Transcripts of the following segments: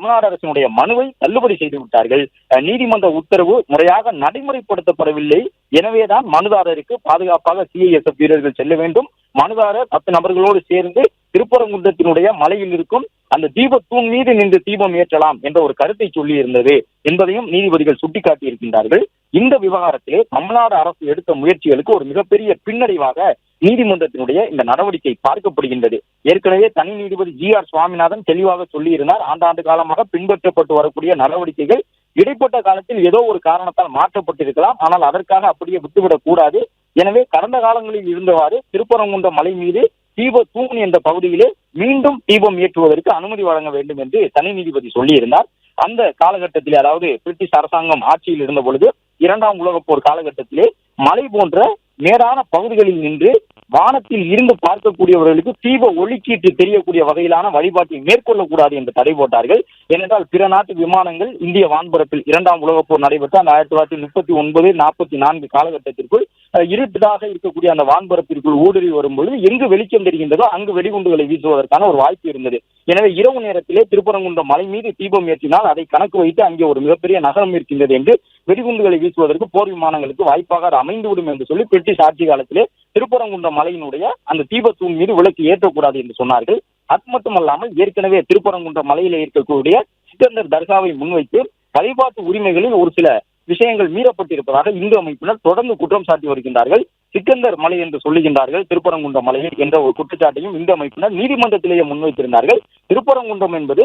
தமிழ்நாடு அரசினுடைய மனுவை தள்ளுபடி செய்து விட்டார்கள். நீதிமன்ற உத்தரவு முறையாக நடைமுறைப்படுத்தப்படவில்லை. எனவேதான் மனுதாரருக்கு பாதுகாப்பாக சிஐஎஸ்எஃப் வீரர்கள் செல்ல வேண்டும். மனுதாரர் பத்து நபர்களோடு சேர்ந்து திருப்பரங்குன்றத்தினுடைய மலையில் இருக்கும் அந்த தீபத்தூண் மீது நின்று தீபம் ஏற்றலாம் என்ற ஒரு கருத்தை சொல்லி இருந்தது என்பதையும் நீதிபதிகள் சுட்டிக்காட்டி இருக்கின்றார்கள் இந்த விவகாரத்திலே தமிழ்நாடு அரசு எடுத்த முயற்சிகளுக்கு ஒரு மிகப்பெரிய பின்னடைவாக நீதிமன்றத்தினுடைய இந்த நடவடிக்கை பார்க்கப்படுகின்றது. ஏற்கனவே தனி நீதிபதி ஜி ஆர் சுவாமிநாதன் தெளிவாக சொல்லியிருந்தார். ஆண்டாண்டு காலமாக பின்பற்றப்பட்டு வரக்கூடிய நடவடிக்கைகள் இடைப்பட்ட காலத்தில் ஏதோ ஒரு காரணத்தால் மாற்றப்பட்டிருக்கலாம். ஆனால் அதற்காக அப்படியே விட்டுவிடக் கூடாது. எனவே கடந்த காலங்களில் இருந்தவாறு திருப்பரங்குன்ற மலை மீது தீப தூண் என்ற பகுதியிலே மீண்டும் தீபம் ஏற்றுவதற்கு அனுமதி வழங்க வேண்டும் என்று தனி நீதிபதி சொல்லியிருந்தார். அந்த காலகட்டத்தில் அதாவது பிரிட்டிஷ் அரசாங்கம் ஆட்சியில் இருந்த பொழுது இரண்டாம் உலகப் போர் காலகட்டத்திலே மலை போன்ற நேரான பகுதிகளில் நின்று வானத்தில் இருந்து பார்க்கக்கூடியவர்களுக்கு தீப ஒளிக்கீட்டு தெரியக்கூடிய வகையிலான வழிபாட்டை மேற்கொள்ளக்கூடாது என்று தடை போட்டார்கள். ஏனென்றால் பிற நாட்டு விமானங்கள் இந்திய வான்பரப்பில் இரண்டாம் உலகப் போர் நடைபெற்ற அந்த ஆயிரத்தி தொள்ளாயிரத்தி முப்பத்தி ஒன்பது நாற்பத்தி நான்கு காலகட்டத்திற்குள் இருட்டதாக இருட்டாக இருக்கக்கூடிய அந்த வான்பரப்பிற்குள் ஊடுருவி வரும்பொழுது எங்கு வெளிச்சம் தெரிகின்றதோ அங்கு வெடிகுண்டுகளை வீசுவதற்கான ஒரு வாய்ப்பு இருந்தது. எனவே இரவு நேரத்திலே திருப்பரங்குன்றம் மலை மீது தீபம் ஏற்றினால் அதை கணக்கு வைத்து அங்கே ஒரு மிகப்பெரிய நகரம் இருக்கின்றது என்று வெடிகுண்டுகளை வீசுவதற்கு போர் விமானங்களுக்கு வாய்ப்பாக அது அமைந்துவிடும் என்று சொல்லி பிரிட்டிஷ் ஆட்சி காலத்திலே திருப்பரங்குன்றம் மலையினுடைய அந்த தீபத்தூண் மீது விளக்கு ஏற்றக்கூடாது என்று சொன்னார்கள். அது மட்டுமல்லாமல் ஏற்கனவே திருப்பரங்குன்றம் மலையில இருக்கக்கூடிய சிக்கந்தர் தர்காவை முன்வைத்து வழிபாட்டு உரிமைகளில் ஒரு சில விஷயங்கள் மீறப்பட்டிருப்பதாக இந்து அமைப்பினர் தொடர்ந்து குற்றம் சாட்டி வருகின்றார்கள். சிக்கந்தர் மலை என்று சொல்லுகின்றார்கள். திருப்பரங்குன்றம் மலையில் என்ற ஒரு குற்றச்சாட்டையும் இந்து அமைப்பினர் நீதிமன்றத்திலேயே முன்வைத்திருந்தார்கள். திருப்பரங்குன்றம் என்பது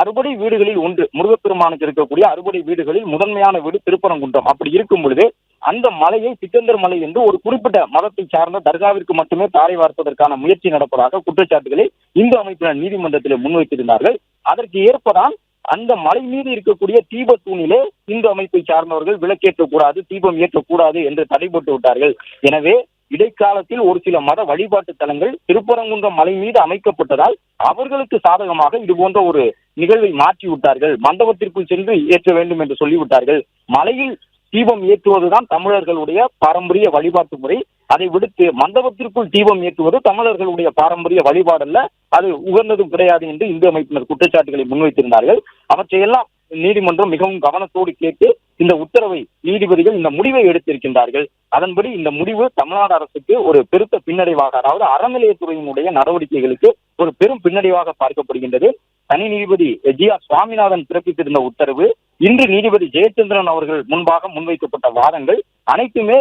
அறுபடை வீடுகளில் ஒன்று. முருகப்பெருமானுக்கு இருக்கக்கூடிய அறுபடை வீடுகளில் முதன்மையான வீடு திருப்பரங்குன்றம். அப்படி இருக்கும் பொழுது அந்த மலையை சிக்கந்தர் மலை என்று ஒரு குறிப்பிட்ட மதத்தை சார்ந்த தர்காவிற்கு மட்டுமே தாரை வார்ப்பதற்கான முயற்சி நடப்பதாக குற்றச்சாட்டுகளை இந்து அமைப்பினர் நீதிமன்றத்திலே முன்வைத்திருந்தார்கள். அதற்கு ஏற்பதான் அந்த மலை மீது இருக்கக்கூடிய தீப தூணிலே இந்து அமைப்பை சார்ந்தவர்கள் விளக்கேற்றக்கூடாது தீபம் ஏற்றக்கூடாது என்று தடைபட்டு விட்டார்கள். எனவே இடைக்காலத்தில் ஒரு சில மத வழிபாட்டு தலங்கள் திருப்பரங்குன்றம் மலை மீது அமைக்கப்பட்டதால் அவர்களுக்கு சாதகமாக இது போன்ற ஒரு நிகழ்வை மாற்றி விட்டார்கள். மண்டபத்திற்குள் சென்று ஏற்ற வேண்டும் என்று சொல்லிவிட்டார்கள். மலையில் தீபம் ஏற்றுவதுதான் தமிழர்களுடைய பாரம்பரிய வழிபாட்டு முறை. அதை விடுத்து மண்டபத்திற்குள் தீபம் ஏற்றுவது தமிழர்களுடைய பாரம்பரிய வழிபாடல்ல அது உகந்ததும் கிடையாது என்று இந்து அமைப்பினர் குற்றச்சாட்டுகளை முன்வைத்திருந்தார்கள். அவற்றையெல்லாம் நீதிமன்றம் மிகவும் கவனத்தோடு கேட்டு இந்த உத்தரவை நீதிபதிகள் இந்த முடிவை எடுத்திருக்கின்றார்கள். அதன்படி இந்த முடிவு தமிழ்நாடு அரசுக்கு ஒரு பெருத்த பின்னடைவாக அதாவது அறநிலையத்துறையினுடைய நடவடிக்கைகளுக்கு ஒரு பெரும் பின்னடைவாக பார்க்கப்படுகின்றது. தனி நீதிபதி ஜி ஆர் சுவாமிநாதன் பிறப்பித்திருந்த உத்தரவு இன்று நீதிபதி ஜெயச்சந்திரன் அவர்கள் முன்பாக முன்வைக்கப்பட்ட வாதங்கள் அனைத்துமே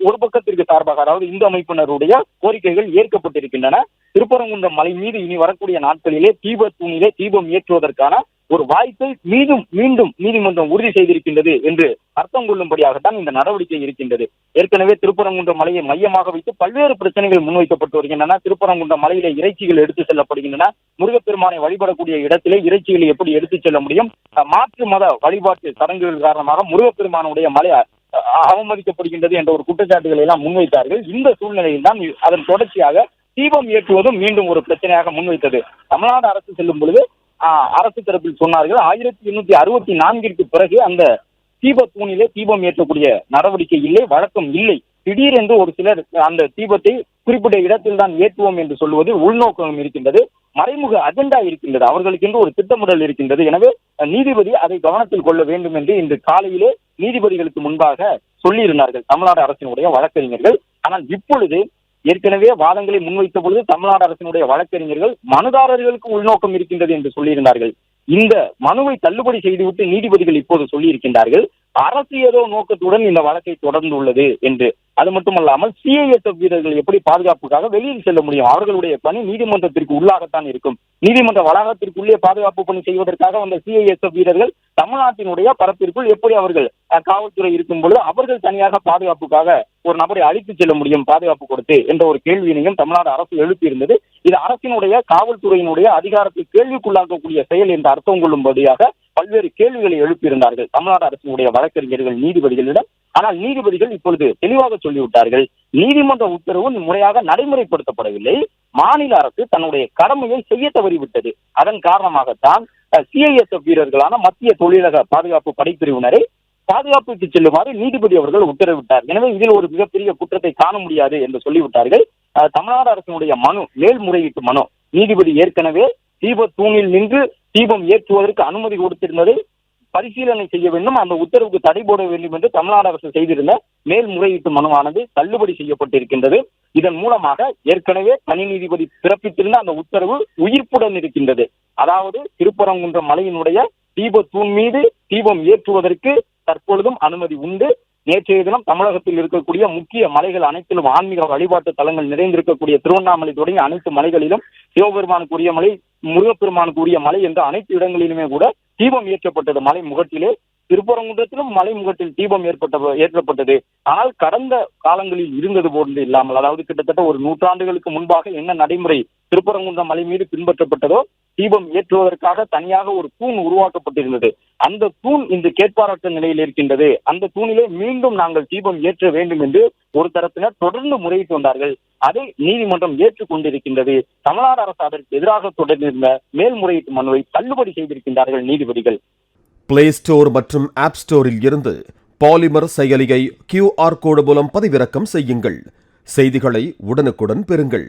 ஒரு பக்கத்திற்கு சார்பாக அதாவது இந்து அமைப்பினருடைய கோரிக்கைகள் ஏற்கப்பட்டிருக்கின்றன. திருப்பரங்குன்றம் மலை மீது இனி வரக்கூடிய நாட்களிலே தீப தூணிலே தீபம் ஏற்றுவதற்கான ஒரு வாய்ப்பை மீண்டும் மீண்டும் நீதிமன்றம் உறுதி செய்திருக்கின்றது என்று அர்த்தம் கொள்ளும்படியாகத்தான் இந்த நடவடிக்கை இருக்கின்றது. ஏற்கனவே திருப்பரங்குன்ற மலையை மையமாக வைத்து பல்வேறு பிரச்சனைகள் முன்வைக்கப்பட்டு வருகின்றன. திருப்பரங்குன்ற மலையிலே இறைச்சிகள் எடுத்து செல்லப்படுகின்றன. முருகப்பெருமானை வழிபடக்கூடிய இடத்திலே இறைச்சிகளை எப்படி எடுத்துச் செல்ல முடியும்? மாற்று மத வழிபாட்டு சடங்குகள் காரணமாக முருகப்பெருமானுடைய மலை அவமதிக்கப்படுகின்றது என்ற ஒரு குற்றச்சாட்டுகளை எல்லாம் முன்வைத்தார்கள். இந்த சூழ்நிலையில் தான் அதன் தொடர்ச்சியாக தீபம் ஏற்றுவதும் மீண்டும் ஒரு பிரச்சனையாக முன்வைத்தது. தமிழ்நாடு அரசு செல்லும் பொழுது அரசு தரப்பில் சொன்னார்கள் ஆயிரத்தி எண்ணூத்தி அறுபத்தி நான்கிற்கு பிறகு அந்த தீப தூணிலே தீபம் ஏற்றக்கூடிய நடவடிக்கை இல்லை வழக்கம் இல்லை. திடீரென்று ஒரு சிலர் அந்த தீபத்தை குறிப்பிட்ட இடத்தில் தான் ஏற்றுவோம் என்று சொல்லுவது உள்நோக்கம் இருக்கின்றது மறைமுக அஜெண்டா இருக்கின்றது அவர்களுக்கென்று ஒரு திட்டமிடல் இருக்கின்றது. எனவே நீதிபதி அதை கவனத்தில் கொள்ள வேண்டும் என்று இன்று காலையிலே நீதிபதிகளுக்கு முன்பாக சொல்லியிருந்தார்கள் தமிழ்நாடு அரசினுடைய வழக்கறிஞர்கள். ஆனால் இப்பொழுது ஏற்கனவே வாதங்களை முன்வைத்த பொழுது தமிழ்நாடு அரசினுடைய வழக்கறிஞர்கள் மனுதாரர்களுக்கு உள்நோக்கம் இருக்கின்றது என்று சொல்லியிருந்தார்கள். இந்த மனுவை தள்ளுபடி செய்துவிட்டு நீதிபதிகள் இப்போது சொல்லியிருக்கின்றார்கள் அரசு ஏதோ நோக்கத்துடன் இந்த வழக்கை தொடர்ந்துள்ளது என்று. அது மட்டுமல்லாமல் சிஐஎஸ்எஃப் வீரர்கள் எப்படி பாதுகாப்புக்காக வெளியில் செல்ல முடியும்? அவர்களுடைய பணி நீதிமன்றத்திற்கு உள்ளாகத்தான் இருக்கும். நீதிமன்ற வளாகத்திற்குள்ளே பாதுகாப்பு பணி செய்வதற்காக வந்த சிஐஎஸ்எஃப் வீரர்கள் தமிழ்நாட்டினுடைய பரப்பிற்குள் எப்படி அவர்கள் அஹ், காவல்துறை இருக்கும் பொழுது அவர்கள் தனியாக பாதுகாப்புக்காக ஒரு நபரை அழைத்து செல்ல முடியும் பாதுகாப்பு கொடுத்து என்ற ஒரு கேள்வியினையும் தமிழ்நாடு அரசு எழுப்பியிருந்தது. இது அரசினுடைய காவல்துறையினுடைய அதிகாரத்தை கேள்விக்குள்ளாக்கக்கூடிய செயல் என்று அர்த்தம் கொள்ளும்படியாக பல்வேறு கேள்விகளை எழுப்பியிருந்தார்கள். தமிழ்நாடு அரசினுடைய வழக்கறிஞர்கள் நீதிபதிகளிடம். ஆனால் நீதிபதிகள் இப்பொழுது தெளிவாக சொல்லிவிட்டார்கள். நீதிமன்ற உத்தரவு முறையாக நடைமுறைப்படுத்தப்படவில்லை. மாநில அரசு தன்னுடைய கடமையை செய்ய தவறிவிட்டது. அதன் காரணமாகத்தான் சிஐஎஸ்எஃப் வீரர்களான மத்திய தொழிலக பாதுகாப்பு படைப்பிரிவினரை பாதுகாப்புக்கு செல்லுமாறு நீதிபதி அவர்கள் உத்தரவிட்டார். எனவே இதில் ஒரு மிகப்பெரிய குற்றத்தை காண முடியாது என்று சொல்லிவிட்டார்கள். தமிழ்நாடு அரசினுடைய மனு மேல்முறையீட்டு மனு. நீதிபதி ஏற்கனவே தீப தூணில் நின்று தீபம் ஏற்றுவதற்கு அனுமதி கொடுத்திருந்ததை பரிசீலனை செய்ய வேண்டும். அந்த உத்தரவுக்கு தடை போட வேண்டும் என்று தமிழ்நாடு அரசு செய்திருந்த மேல்முறையீட்டு மனுவானது தள்ளுபடி செய்யப்பட்டிருக்கின்றது. இதன் மூலமாக ஏற்கனவே தனி நீதிபதி பிறப்பித்திருந்த அந்த உத்தரவு உயிர்ப்புடன் இருக்கின்றது. அதாவது திருப்பரங்குன்ற மலையினுடைய தீப தூண் மீது தீபம் ஏற்றுவதற்கு தற்பொழுதும் அனுமதி உண்டு. நேற்றைய தினம் தமிழகத்தில் இருக்கக்கூடிய முக்கிய மலைகள் அனைத்திலும் ஆன்மீக வழிபாட்டு தலங்கள் நிறைந்திருக்கக்கூடிய திருவண்ணாமலை தொடங்கி அனைத்து மலைகளிலும் சிவபெருமானுக்குரிய மலை முருகப்பெருமானுக்குரிய மலை என்ற அனைத்து இடங்களிலுமே கூட தீபம் ஏற்றப்பட்டது. மலை முகட்டிலே திருப்பரங்குன்றத்திலும் மலை முகட்டில் தீபம் ஏற்பட்ட ஏற்றப்பட்டது. ஆனால் கடந்த காலங்களில் இருந்தது போன்று இல்லாமல் அதாவது கிட்டத்தட்ட ஒரு நூற்றாண்டுகளுக்கு முன்பாக என்ன நடைமுறை திருப்பரங்குன்றம் மலை மீது பின்பற்றப்பட்டதோ தீபம் ஏற்றுவதற்காக தனியாக ஒரு தூண் உருவாக்கப்பட்டிருந்தது. அந்த தூண் இந்த கேட்பாரற்ற நிலையில் இருக்கின்றது. அந்த தூணிலே மீண்டும் நாங்கள் தீபம் ஏற்ற வேண்டும் என்று ஒரு தரப்பினர் தொடர்ந்து முறையிட்டு வந்தார்கள். அதை நீதிமன்றம் ஏற்றுக்கொண்டிருக்கின்றது. தமிழ்நாடு அரசு அதற்கு எதிராக தொடர்ந்திருந்த மேல்முறையீட்டு மனுவை தள்ளுபடி செய்திருக்கின்றார்கள் நீதிபதிகள். பிளே ஸ்டோர் மற்றும் ஆப் ஸ்டோரில் இருந்து பாலிமர் செயலியை கியூஆர் கோடு மூலம் பதிவிறக்கம் செய்யுங்கள். செய்திகளை உடனுக்குடன் பெறுங்கள்.